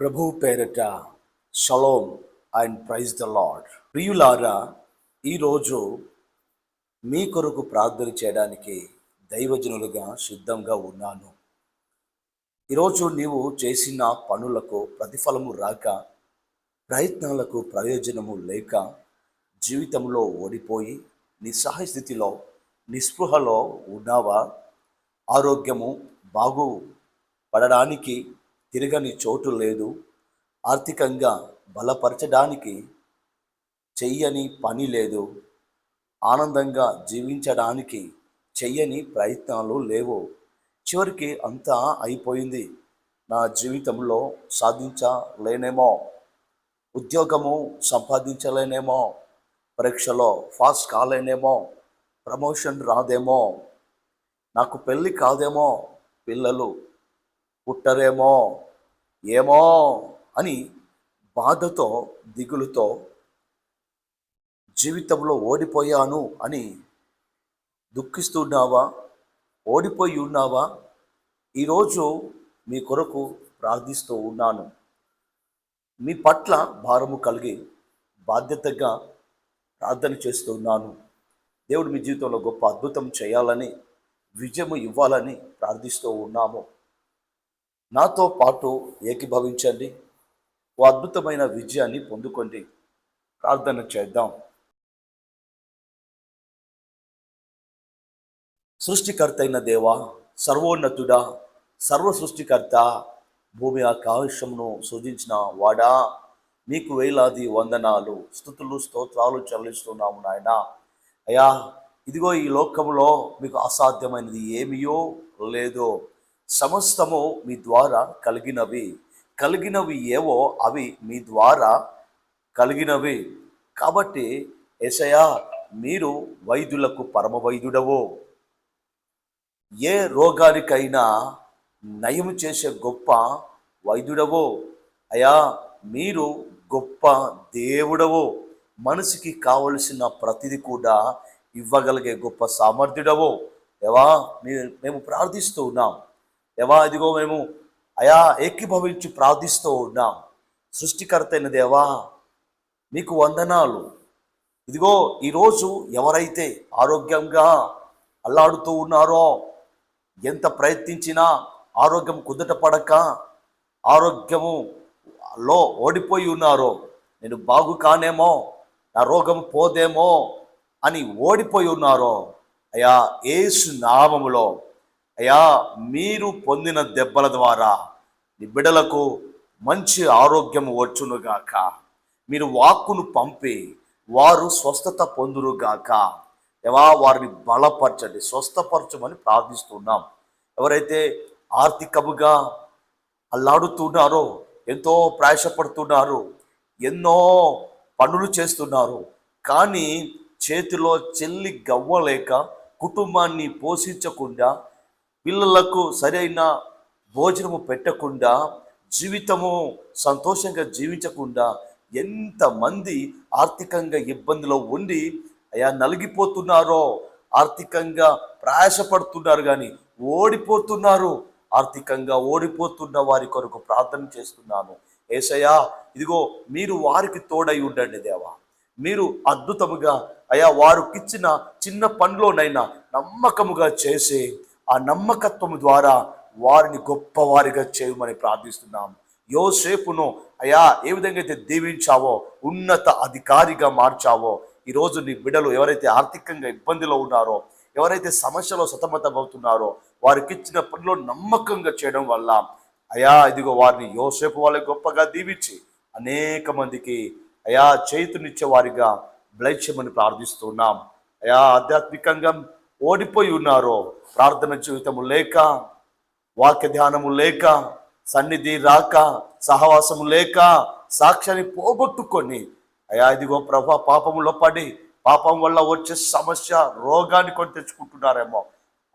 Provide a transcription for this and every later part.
ప్రభు పేరట shalom and praise the Lord ప్రియులారా ఈరోజు మీ కొరకు ప్రార్థన చేయడానికి దైవజనులుగా సిద్ధంగా ఉన్నాను. ఈరోజు నీవు చేసిన పనులకు ప్రతిఫలము రాక ప్రయత్నాలకు ప్రయోజనము లేక జీవితంలో ఓడిపోయి నిస్సహాయ స్థితిలో నిస్పృహలో ఉన్నావా? ఆరోగ్యము బాగు పడడానికి తిరగని చోటు లేదు. ఆర్థికంగా బలపరచడానికి చెయ్యని పని లేదు. ఆనందంగా జీవించడానికి చెయ్యని ప్రయత్నాలు లేవు. చివరికి అంతా అయిపోయింది. నా జీవితంలో సాధించలేనేమో. ఉద్యోగము సంపాదించలేనేమో. పరీక్షలో పాస్ కాలేనేమో. ప్రమోషన్ రాదేమో. నాకు పెళ్ళి కాదేమో. పిల్లలు పుట్టరేమో. ఏమో అని బాధతో దిగులుతో జీవితంలో ఓడిపోయాను అని దుఃఖిస్తున్నావా ఓడిపోయి ఉన్నావా? ఈరోజు మీ కొరకు ప్రార్థిస్తూ ఉన్నాను. మీ పట్ల భారము కలిగి బాధ్యతగా ప్రార్థన చేస్తూ ఉన్నాను. దేవుడు మీ జీవితంలో గొప్ప అద్భుతం చేయాలని విజయము ఇవ్వాలని ప్రార్థిస్తూ ఉన్నాము. నాతో పాటు ఏకీభవించండి. ఓ అద్భుతమైన విజయాన్ని పొందుకోండి. ప్రార్థన చేద్దాం. సృష్టికర్త అయిన దేవా సర్వోన్నతుడా సర్వ సృష్టికర్త భూమి ఆకాశమును సృజించిన వాడా నీకు వేలాది వందనాలు స్థుతులు స్తోత్రాలు చెల్లిస్తున్నాము నాయన. అయ్యా ఇదిగో ఈ లోకంలో మీకు అసాధ్యమైనది ఏమియో లేదో సమస్తము మీ ద్వారా కలిగినవి. కలిగినవి ఏవో అవి మీ ద్వారా కలిగినవి. కాబట్టి ఎసయా మీరు వైద్యులకు పరమ వైద్యుడవో ఏ రోగానికైనా నయం చేసే గొప్ప వైద్యుడవో అయా మీరు గొప్ప దేవుడవో. మనసుకి కావలసిన ప్రతిది కూడా ఇవ్వగలిగే గొప్ప సామర్థ్యుడవో. ఎవా మీ- మేము ప్రార్థిస్తూ ఉన్నాం. దేవా ఇదిగో మేము అయా ఏకీభవించి ప్రార్థిస్తూ ఉన్నాం. సృష్టికర్త అయిన దేవా మీకు వందనాలు. ఇదిగో ఈరోజు ఎవరైతే ఆరోగ్యంగా అల్లాడుతూ ఉన్నారో ఎంత ప్రయత్నించినా ఆరోగ్యం కుదుట పడక ఆరోగ్యము లో ఓడిపోయి ఉన్నారో నేను బాగు కానేమో నా రోగం పోదేమో అని ఓడిపోయి ఉన్నారో అయా ఏసు నామములో అయా మీరు పొందిన దెబ్బల ద్వారా నీ బిడ్డలకు మంచి ఆరోగ్యం వచ్చునుగాక. మీరు వాక్కును పంపి వారు స్వస్థత పొందురుగాక. ఎవా వారిని బలపరచండి స్వస్థపరచమని ప్రార్థిస్తున్నాం. ఎవరైతే ఆర్థికముగా అల్లాడుతున్నారో ఎంతో ప్రయాసపడుతున్నారు ఎన్నో పనులు చేస్తున్నారు కానీ చేతిలో చెల్లి గవ్వలేక కుటుంబాన్ని పోషించకుండా పిల్లలకు సరైన భోజనము పెట్టకుండా జీవితము సంతోషంగా జీవించకుండా ఎంతమంది ఆర్థికంగా ఇబ్బందిలో ఉండి అయా నలిగిపోతున్నారో ఆర్థికంగా ప్రయాసపడుతున్నారు కానీ ఓడిపోతున్నారు ఆర్థికంగా ఓడిపోతున్న వారి కొరకు ప్రార్థన చేస్తున్నాను. ఏసయ్యా ఇదిగో మీరు వారికి తోడై ఉండండి దేవా. మీరు అద్భుతముగా అయా వారికిచ్చిన చిన్న పనిలోనైనా నమ్మకముగా చేసి ఆ నమ్మకత్వం ద్వారా వారిని గొప్పవారిగా చేయమని ప్రార్థిస్తున్నాం. యోసేపును అయా ఏ విధంగా అయితే దీవించావో ఉన్నత అధికారిగా మార్చావో ఈరోజు నీ బిడలు ఎవరైతే ఆర్థికంగా ఇబ్బందిలో ఉన్నారో ఎవరైతే సమస్యలో సతమతమవుతున్నారో వారికి ఇచ్చిన పనిలో నమ్మకంగా చేయడం వల్ల అయా ఇదిగో వారిని యోసేపు వాళ్ళకి గొప్పగా దీవించి అనేక మందికి అయా చేతునిచ్చే వారిగా బ్లైచ్యమని ప్రార్థిస్తున్నాం. అయా ఆధ్యాత్మికంగా ఓడిపోయి ఉన్నారో ప్రార్థన జీవితము లేక వాక్య ధ్యానము లేక సన్నిధి రాక సహవాసము లేక సాక్ష్యాన్ని పోగొట్టుకొని అయా ఇదిగో ప్రభా పాపములో పడి పాపం వల్ల వచ్చే సమస్య రోగాన్ని కొని తెచ్చుకుంటున్నారేమో.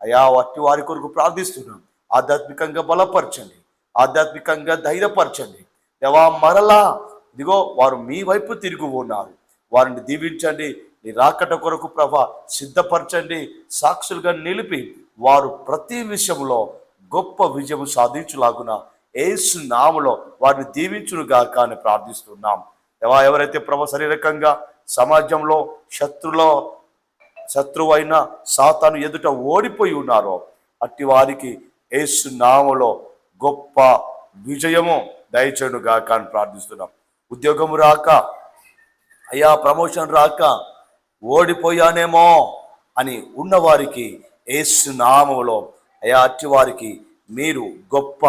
అయా వట్టి వారి కొరకు ప్రార్థిస్తున్నాం. ఆధ్యాత్మికంగా బలపరచండి. ఆధ్యాత్మికంగా ధైర్యపరచండి. దేవా మరలా ఇదిగో వారు మీ వైపు తిరిగి ఉన్నారు. వారిని దీవించండి. నీ రాకట కొరకు ప్రభా సిద్ధపరచండి. సాక్షులుగా నిలిపి వారు ప్రతి విషయంలో గొప్ప విజయం సాధించులాగున ఏసు నామలో వారిని దీవించునుగాక అని ప్రార్థిస్తున్నాం. దేవా ఎవరైతే ప్రభ శారీరకంగా సమాజంలో శత్రులో శత్రువైన సాతాను ఎదుట ఓడిపోయి ఉన్నారో అట్టి వారికి ఏసు నామలో గొప్ప విజయము దయచేను గాక అని ప్రార్థిస్తున్నాం. ఉద్యోగము రాక అయ్యా ప్రమోషన్ రాక ఓడిపోయానేమో అని ఉన్నవారికి యేసు అయా అయ్యా అట్టి వారికి మీరు గొప్ప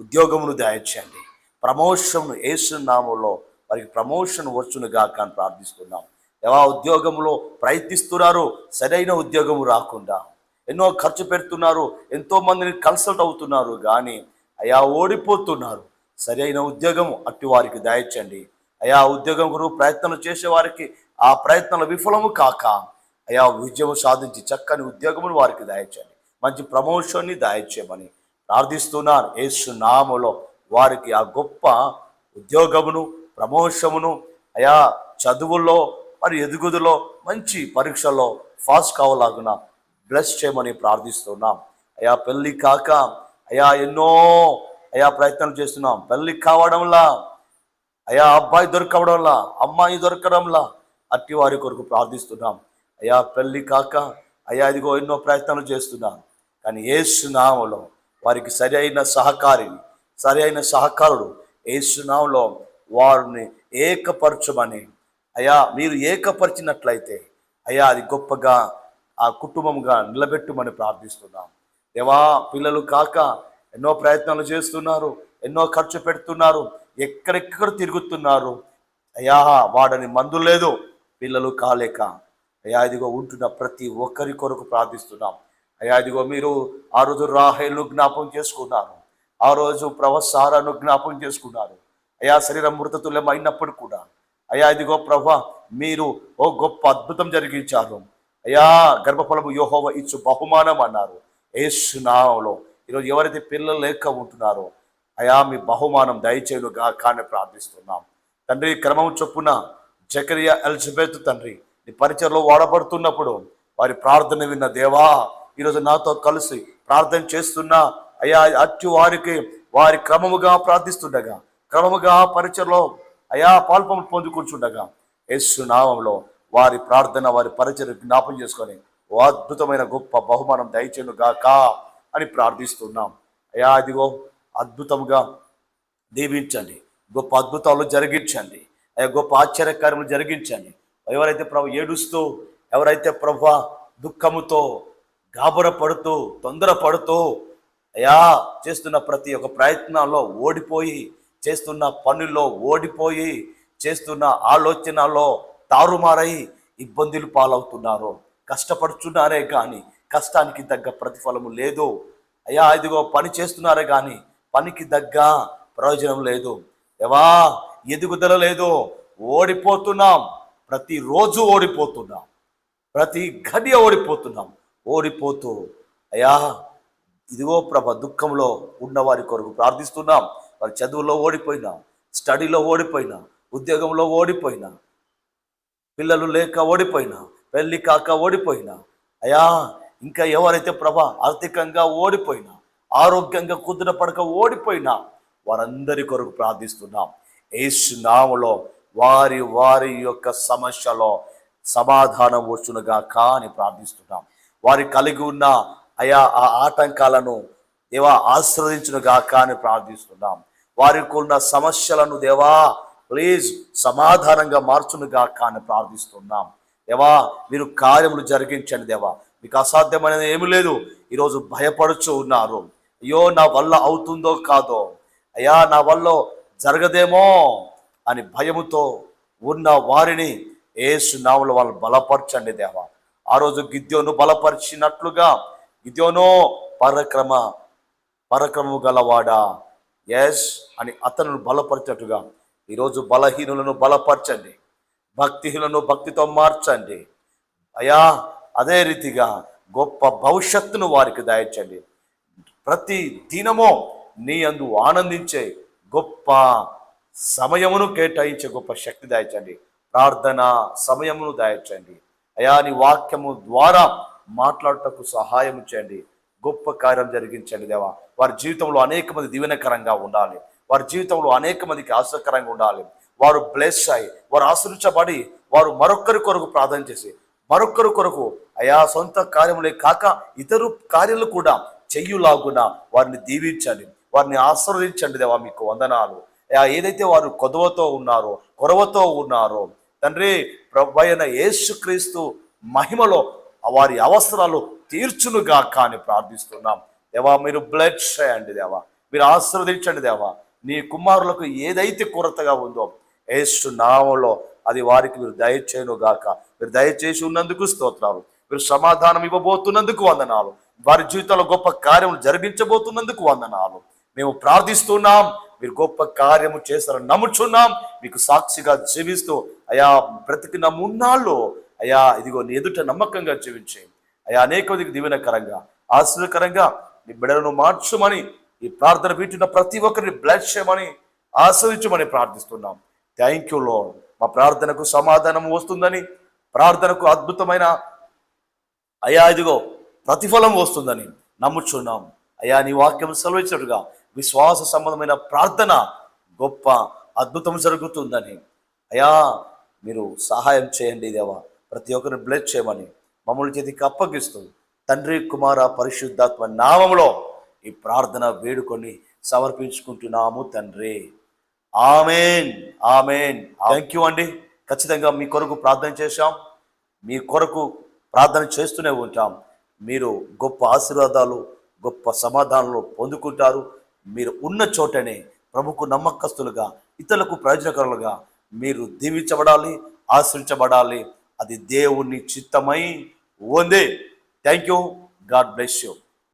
ఉద్యోగమును దయచేయండి ప్రమోషన్ ఏసునామంలో వారికి ప్రమోషన్ వచ్చును గాక అని ప్రార్థిస్తున్నాం. ఎవా ఉద్యోగంలో ప్రయత్నిస్తున్నారు సరైన ఉద్యోగము రాకుండా ఎన్నో ఖర్చు పెడుతున్నారు ఎంతో మందిని కన్సల్ట్ అవుతున్నారు కానీ అయా ఓడిపోతున్నారు. సరైన ఉద్యోగం అట్టి వారికి దయచండి. అయా ఉద్యోగం కొరకు ప్రయత్నం చేసే వారికి ఆ ప్రయత్నాలు విఫలము కాక అయా విజయం సాధించి చక్కని ఉద్యోగమును వారికి దయచండి. మంచి ప్రమోషన్ని దయచేయమని ప్రార్థిస్తున్నాను యేసు నామలో వారికి ఆ గొప్ప ఉద్యోగమును ప్రమోషమును అయా చదువుల్లో మరి ఎదుగుదలో మంచి పరీక్షల్లో ఫాస్ట్ కావలాగున బ్లెస్ చేయమని ప్రార్థిస్తున్నాం. అయా పెళ్ళి కాక అయా ఎన్నో అయా ప్రయత్నం చేస్తున్నాం. పెళ్ళి కావడంలా అయా అబ్బాయి దొరకవడంలా అమ్మాయి దొరకడంలా అట్టి వారి కొరకు ప్రార్థిస్తున్నాం. అయా పెళ్ళి కాక అయా ఇదిగో ఎన్నో ప్రయత్నాలు చేస్తున్నాం. కానీ ఏసునామలో వారికి సరి అయిన సహకారిని సరి అయిన సహకారుడు ఏసునామలో వారిని ఏకపరచమని అయా మీరు ఏకపరిచినట్లయితే అయా అది గొప్పగా ఆ కుటుంబంగా నిలబెట్టుమని ప్రార్థిస్తున్నాం. దేవా పిల్లలు కాక ఎన్నో ప్రయత్నాలు చేస్తున్నారు ఎన్నో ఖర్చు పెడుతున్నారు ఎక్కడెక్కడ తిరుగుతున్నారు అయ్యా వాడని మందు లేదు. పిల్లలు కాలేక అయ్యా ఇదిగో ఉంటున్న ప్రతి ఒక్కరి కొరకు ప్రార్థిస్తున్నాం. అయ్యా ఇదిగో మీరు ఆ రోజు రాహేలు జ్ఞాపం చేసుకున్నారు. ఆ రోజు ప్రవసారాను జ్ఞాపం చేసుకున్నారు. అయ్యా శరీరం మృతతుల్యం అయినప్పుడు కూడా. అయ్యా ఇదిగో ప్రభ మీరు ఓ గొప్ప అద్భుతం జరిగించారు. అయ్యా గర్భఫలము యోహోవ ఇచ్చు బహుమానం అన్నారు. ఏసునామంలో ఈరోజు ఎవరైతే పిల్లలు లేక ఉంటున్నారో అయా మీ బహుమానం దయచేయును గాక ప్రార్థిస్తున్నాం. తండ్రి క్రమం చొప్పున జకరియా ఎలిజబెత్ తండ్రి నీ పరిచయలో వాడబడుతున్నప్పుడు వారి ప్రార్థన విన్న దేవా ఈరోజు నాతో కలిసి ప్రార్థన చేస్తున్నా. అయా అచ్చు వారికి వారి క్రమముగా ప్రార్థిస్తుండగా క్రమముగా పరిచయలో అయా పాల్పము పొందుకుంటుండగా యేసు నామంలో వారి ప్రార్థన వారి పరిచయ జ్ఞాపం చేసుకొని ఓ అద్భుతమైన గొప్ప బహుమానం దయచేను గాక అని ప్రార్థిస్తున్నాం. అయా అదిగో అద్భుతంగా దీవించండి గొప్ప అద్భుతాలు జరిగించండి. అయ్యా గొప్ప ఆశ్చర్యకార్యములు జరిగించండి. ఎవరైతే ప్రభు ఏడుస్తూ ఎవరైతే ప్రభు దుఃఖముతో గాబరపడుతూ తొందరపడుతూ అయా చేస్తున్న ప్రతి ఒక్క ప్రయత్నంలో ఓడిపోయి చేస్తున్న పనుల్లో ఓడిపోయి చేస్తున్న ఆలోచనలో తారుమారై ఇబ్బందులు పాలవుతున్నారు. కష్టపడుతున్నారే కానీ కష్టానికి తగ్గ ప్రతిఫలము లేదు. అయ్యా ఇదిగో పని చేస్తున్నారే కానీ పనికి తగ్గ ప్రయోజనం లేదు. ఎవా ఎదుగుదల లేదు ఓడిపోతున్నాం. ప్రతిరోజు ఓడిపోతున్నాం. ప్రతి గడియ ఓడిపోతున్నాం. ఓడిపోతూ అయ్యా ఇదిగో ప్రభ దుఃఖంలో ఉన్న వారి కొరకు ప్రార్థిస్తున్నాం. వారి చదువులో ఓడిపోయినా. స్టడీలో ఓడిపోయినా. ఉద్యోగంలో ఓడిపోయినా. పిల్లలు లేక ఓడిపోయినా. పెళ్ళి కాక ఓడిపోయినా. అయా ఇంకా ఎవరైతే ప్రభ ఆర్థికంగా ఓడిపోయినా ఆరోగ్యంగా కుదుర పడక ఓడిపోయినా వారందరి కొరకు ప్రార్థిస్తున్నాం. ఏసు నామలో వారి వారి యొక్క సమస్యలో సమాధానం వచ్చునుగా కాని ప్రార్థిస్తున్నాం. వారి కలిగి ఉన్న అయా ఆ ఆటంకాలను దేవా ఆశ్రదించునుగా కాని ప్రార్థిస్తున్నాం. వారికి ఉన్న సమస్యలను దేవా ప్లీజ్ సమాధానంగా మార్చునుగా కాని ప్రార్థిస్తున్నాం. దేవా మీరు కార్యములు జరిగించండి దేవా. మీకు అసాధ్యమైనది ఏమీ లేదు. ఈరోజు భయపడుచు ఉన్నారు. అయ్యో నా వల్ల అవుతుందో కాదో. అయ్యా నా వల్ల జరగదేమో అని భయముతో ఉన్న వారిని ఏసు నావులు వాళ్ళు బలపరచండి దేవా. ఆ రోజు గిద్యోను బలపరిచినట్లుగా గిద్యోనో పరక్రమ పరక్రమము గలవాడా? ఎస్ అని అతను బలపరిచినట్టుగా ఈరోజు బలహీనులను బలపరచండి. భక్తిహీనులను భక్తితో మార్చండి. అయా అదే రీతిగా గొప్ప భవిష్యత్తును వారికి దాయించండి ప్రతి దినమో నీ అందు ఆనందించే గొప్ప సమయమును కేటాయించే గొప్ప శక్తి దాయించండి. ప్రార్థన సమయమును దాయించండి. అయా నీ వాక్యము ద్వారా మాట్లాడటకు సహాయం చేయండి. గొప్ప కార్యం జరిగించండి దేవా. వారి జీవితంలో అనేక మంది దీవెనకరంగా ఉండాలి. వారి జీవితంలో అనేక మందికి ఆశకరంగా ఉండాలి. వారు బ్లెస్ అయి వారు ఆశ్రయించబడి వారు మరొక్కరి కొరకు ప్రార్థన చేసి మరొక్కరి కొరకు అయా సొంత కార్యములే కాక ఇతరు కార్యాలు కూడా చెయ్యులాగున వారిని దీవించండి. వారిని ఆశీర్వదించండి దేవా మీకు వందనాలు. ఏదైతే వారు కొదవతో ఉన్నారో కొరవతో ఉన్నారో తండ్రి ప్రభు అయిన యేసుక్రీస్తు మహిమలో వారి అవసరాలు తీర్చునుగా కానీ ప్రార్థిస్తున్నాం. దేవా మీరు బ్లడ్ చేయండి దేవా. మీరు ఆశీర్వదించండి దేవా. నీ కుమారులకు ఏదైతే కొరతగా ఉందో ఏసు నామంలో అది వారికి మీరు దయచేయను గాక మీరు దయచేసి ఉన్నందుకు స్తోత్రాలు. మీరు సమాధానం ఇవ్వబోతున్నందుకు వందనాలు. వారి జీవితంలో గొప్ప కార్యములు జరిగించబోతున్నందుకు వందనాలు. మేము ప్రార్థిస్తున్నాం. మీరు గొప్ప కార్యము చేస్తారని నమ్ముచున్నాం. మీకు సాక్షిగా జీవిస్తూ అయా బ్రతికిన మున్నాళ్ళు అయా ఇదిగో నీ ఎదుట నమ్మకంగా జీవించే అయా అనేక మందికి దీవెనకరంగా ఆశ్చర్యకరంగా నీ బిడలను మార్చమని ఈ ప్రార్థన వీటిన ప్రతి ఒక్కరిని బ్లెస్ చేయమని ఆశ్రయించమని ప్రార్థిస్తున్నాం. థ్యాంక్ యూ లో మా ప్రార్థనకు సమాధానం వస్తుందని ప్రార్థనకు అద్భుతమైన అయా ఇదిగో ప్రతిఫలం వస్తుందని నమ్ముచున్నాం. అయా నీ వాక్యం సెలవిచ్చినట్టుగా విశ్వాస సంబంధమైన ప్రార్థన గొప్ప అద్భుతం జరుగుతుందని. అయా మీరు సహాయం చేయండి దేవా. ప్రతి ఒక్కరిని బ్లెస్ చేయమని మమ్మల్ని చేతికి అప్పగిస్తూ తండ్రి కుమార పరిశుద్ధాత్మ నామంలో ఈ ప్రార్థన వేడుకొని సమర్పించుకుంటున్నాము తండ్రి. ఆమెన్. ఆమెన్. థ్యాంక్ యూ అండి. ఖచ్చితంగా మీ కొరకు ప్రార్థన చేశాం. మీ కొరకు ప్రార్థన చేస్తూనే ఉంటాం. మీరు గొప్ప ఆశీర్వాదాలు గొప్ప సమాధానాలు పొందుకుంటారు. మీరు ఉన్న చోటనే ప్రభుకు నమ్మకస్తులుగా ఇతరులకు ప్రయోజనకరులుగా మీరు దీవించబడాలి ఆశ్రయించబడాలి. అది దేవుని చిత్తమై ఉంది. Thank you God bless you